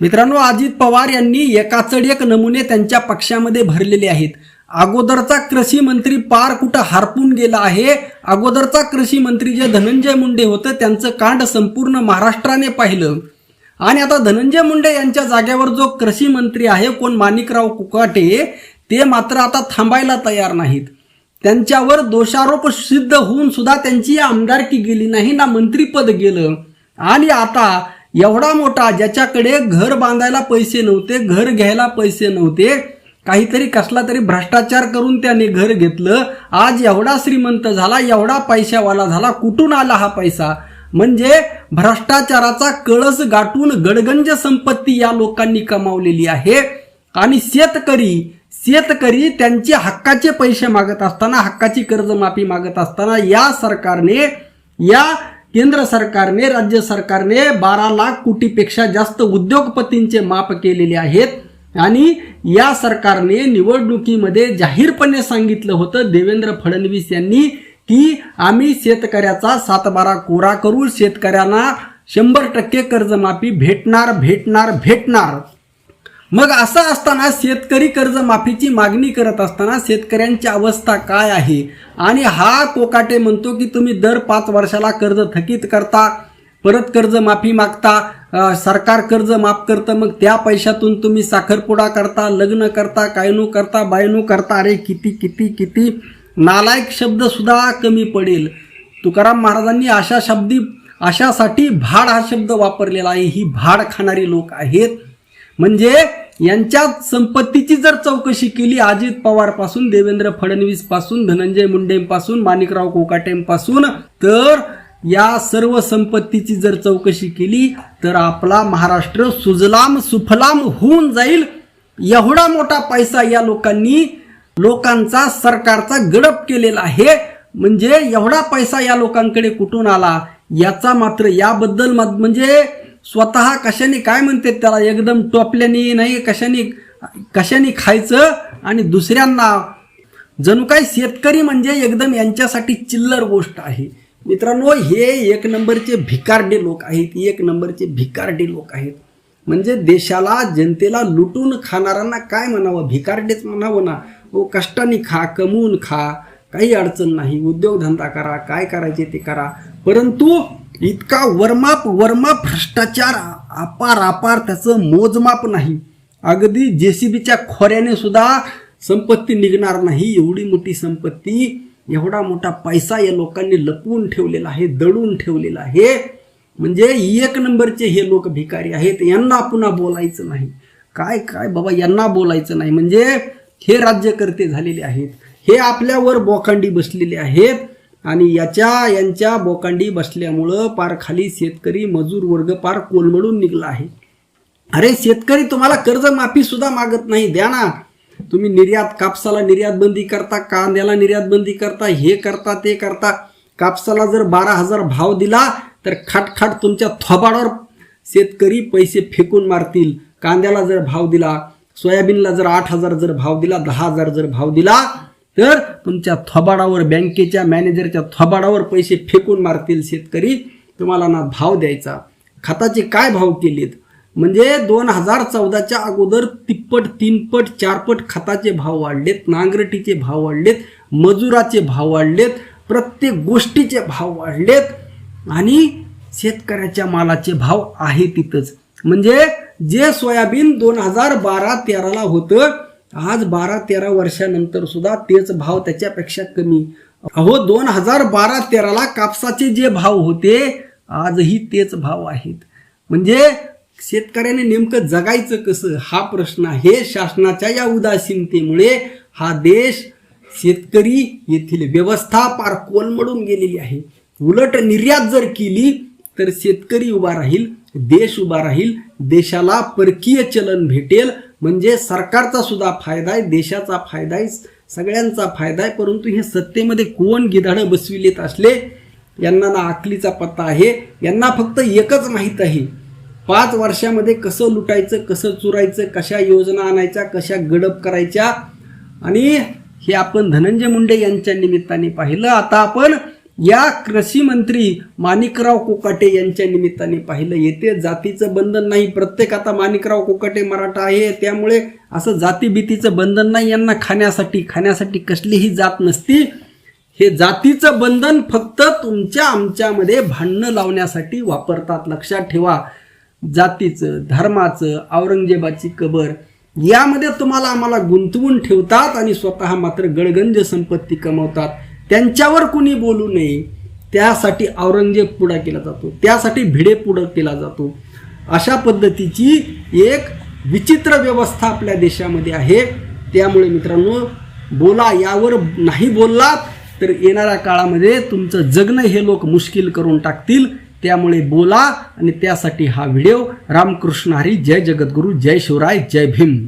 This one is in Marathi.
मित्रांनो अजित पवार यांनी एकाचड एक नमुने त्यांच्या पक्षामध्ये भरलेले आहेत. अगोदरचा कृषी मंत्री पार कुठं हारपून गेला आहे? अगोदरचा कृषी मंत्री जे धनंजय मुंडे होतं त्यांचं कांड संपूर्ण महाराष्ट्राने पाहिलं. आणि आता धनंजय मुंडे यांच्या जागेवर जो कृषी मंत्री आहे कोण? माणिकराव कुकाटे ते मात्र आता थांबायला तयार नाहीत. त्यांच्यावर दोषारोप सिद्ध होऊन सुद्धा त्यांची आमदारकी गेली नाही ना मंत्रीपद गेलं. आणि आता एवढा मोठा ज्याच्याकडे घर बांधायला पैसे नव्हते घर घ्यायला पैसे नव्हते काहीतरी कसला तरी भ्रष्टाचार करून त्याने घर घेतलं. आज एवढा श्रीमंत झाला एवढा पैशावाला झाला कुठून आला हा पैसा? म्हणजे भ्रष्टाचाराचा कळस गाठून गडगंज संपत्ती या लोकांनी कमावलेली आहे. आणि शेतकरी शेतकरी त्यांचे हक्काचे पैसे मागत असताना हक्काची कर्जमाफी मागत असताना या सरकारने या केंद्र सरकारने राज्य सरकारने बारा लाख कोटीपेक्षा जास्त उद्योगपतींचे माफ केलेले आहेत. आणि या सरकारने निवडणुकीमध्ये जाहीरपणे सांगितलं होतं देवेंद्र फडणवीस यांनी की आम्ही शेतकऱ्याचा सातबारा कोरा करू शेतकऱ्यांना शंभर टक्के कर्जमाफी भेटणार भेटणार भेटणार. मग असं असताना शेतकरी कर्जमाफीची मागणी करत असताना शेतकऱ्यांची अवस्था काय आहे? आणि हा कोकाटे म्हणतो की तुम्ही दर पाच वर्षाला कर्ज थकीत करता परत कर्जमाफी मागता सरकार कर्ज माफ करतं मग त्या पैशातून तुम्ही साखरपुडा करता लग्न करता कायनू करता बायनू करता. अरे किती किती किती? नालायक शब्दसुद्धा कमी पडेल. तुकाराम महाराजांनी अशा शब्दी अशासाठी भाड हा शब्द वापरलेला आहे. ही भाड खाणारी लोक आहेत. म्हणजे यांच्या संपत्तीची जर चौकशी केली अजित पवारपासून देवेंद्र फडणवीसपासून धनंजय मुंडेंपासून माणिकराव कोकाटेंपासून तर या सर्व संपत्तीची जर चौकशी केली तर आपला महाराष्ट्र सुजलाम सुफलाम होऊन जाईल. एवढा मोठा पैसा या लोकांनी लोकांचा सरकारचा गडप केलेला आहे. म्हणजे एवढा पैसा या लोकांकडे कुठून आला? याचा मात्र याबद्दल मत- म्हणजे स्वतः कशाने काय म्हणते त्याला एकदम टोपल्याने नाही कशाने कशाने खायचं? आणि दुसऱ्यांना जणू काय शेतकरी म्हणजे एकदम यांच्यासाठी चिल्लर गोष्ट आहे. मित्रांनो हे एक नंबरचे भिकारडे लोक आहेत एक नंबरचे भिकारडे लोक आहेत. म्हणजे देशाला जनतेला लुटून खाणाऱ्यांना काय म्हणावं? भिकारडेच म्हणावं ना. हो कष्टाने खा कमवून खा काही अडचण नाही. उद्योगधंदा करा काय करायचे ते करा. परंतु इतका वर्माप वर्माप भ्रष्टाचार अपार अपार त्याचं मोजमाप नाही. अगदी जे सी बीच्या खोऱ्याने सुद्धा संपत्ती निघणार नाही. एवढी मोठी संपत्ती एवढा मोठा पैसा या लोकांनी लपवून ठेवलेला आहे दडून ठेवलेला आहे. म्हणजे एक नंबरचे हे लोक भिकारी आहेत यांना पुन्हा बोलायचं नाही. काय काय बाबा यांना बोलायचं नाही. म्हणजे हे राज्यकर्ते झालेले आहेत. हे आपल्यावर बोकांडी बसलेले आहेत. आणि याच्या यांच्या बोकांडी बसल्यामुळं पार खाली शेतकरी मजूर वर्ग पार कोलमडून निघला आहे. अरे शेतकरी तुम्हाला कर्जमाफी सुद्धा मागत नाही. द्या ना. तुम्ही निर्यात कापसाला निर्यात बंदी करता कांद्याला निर्यात बंदी करता हे करता ते करता. कापसाला जर बारा हजार भाव दिला तर खाटखाट तुमच्या थोबाडावर शेतकरी पैसे फेकून मारतील. कांद्याला जर भाव दिला सोयाबीनला जर आठ हजार जर भाव दिला दहा हजार जर भाव दिला तर तुमच्या थोबाडावर बँकेच्या मॅनेजरच्या थोबाडावर पैसे फेकून मारतील शेतकरी. तुम्हाला ना भाव द्यायचा. खताचे काय भाव केलेत? म्हणजे दोन हजार चौदाच्या अगोदर तिप्पट तीनपट चारपट खताचे भाव वाढलेत नांगरटीचे भाव वाढलेत मजुराचे भाव वाढलेत प्रत्येक गोष्टीचे भाव वाढलेत आणि शेतकऱ्याच्या मालाचे भाव आहे तिथंच. म्हणजे जे सोयाबीन दोन हजार बारा तेराला होतं आज बारा तेरा वर्षानंतर सुद्धा तेच भाव त्याच्यापेक्षा कमी. अहो दोन हजार बारा तेराला कापसाचे जे भाव होते आजही तेच भाव आहेत. म्हणजे शेतकऱ्याने नेमकं जगायचं कसं? हा प्रश्न आहे. शासनाच्या या उदासीनतेमुळे हा देश शेतकरी येथील व्यवस्था पार कोलमडून गेलेली आहे. उलट निर्यात जर केली तर शेतकरी उभा राहील देश उभा राहील देशाला परकीय चलन भेटेल. म्हणजे सरकारचा सुद्धा फायदा आहे देशाचा फायदा आहे सगळ्यांचा फायदा आहे. परंतु हे सत्तेमध्ये कोण गिधाडं बसविलेत असले यांना ना आकलीचा पत्ता आहे. यांना फक्त एकच माहीत आहे पाच वर्षामध्ये कसं लुटायचं कसं चुरायचं कशा योजना आणायच्या कशा गडप करायच्या. आणि हे आपण धनंजय मुंडे यांच्या निमित्ताने पाहिलं. आता आपण या कृषी मंत्री माणिकराव कोकाटे यांच्या निमित्ताने पाहिलं येते जातीचं बंधन नाही. प्रत्येक आता माणिकराव कोकाटे मराठा आहे त्यामुळे असं जातीभीतीचं बंधन नाही यांना खाण्यासाठी. खाण्यासाठी कसलीही जात नसती. हे जातीचं बंधन फक्त तुमच्या आमच्यामध्ये भांडणं लावण्यासाठी वापरतात. लक्षात ठेवा जातीचं धर्माचं औरंगजेबाची कबर यामध्ये तुम्हाला आम्हाला गुंतवून ठेवतात आणि स्वतः मात्र गडगंज संपत्ती कमवतात. त्यांच्यावर कुणी बोलू नये त्यासाठी औरंगजेब पुढा केला जातो त्यासाठी भिडे पुढं केला जातो. अशा पद्धतीची एक विचित्र व्यवस्था आपल्या देशामध्ये आहे. त्यामुळे मित्रांनो बोला यावर नाही बोललात तर येणाऱ्या काळामध्ये तुमचं जगणं हे लोक मुश्किल करून टाकतील. त्यामुळे बोला आणि त्यासाठी हा व्हिडिओ. रामकृष्ण हरी जय जगद्गुरू जय शिवराय जय भीम.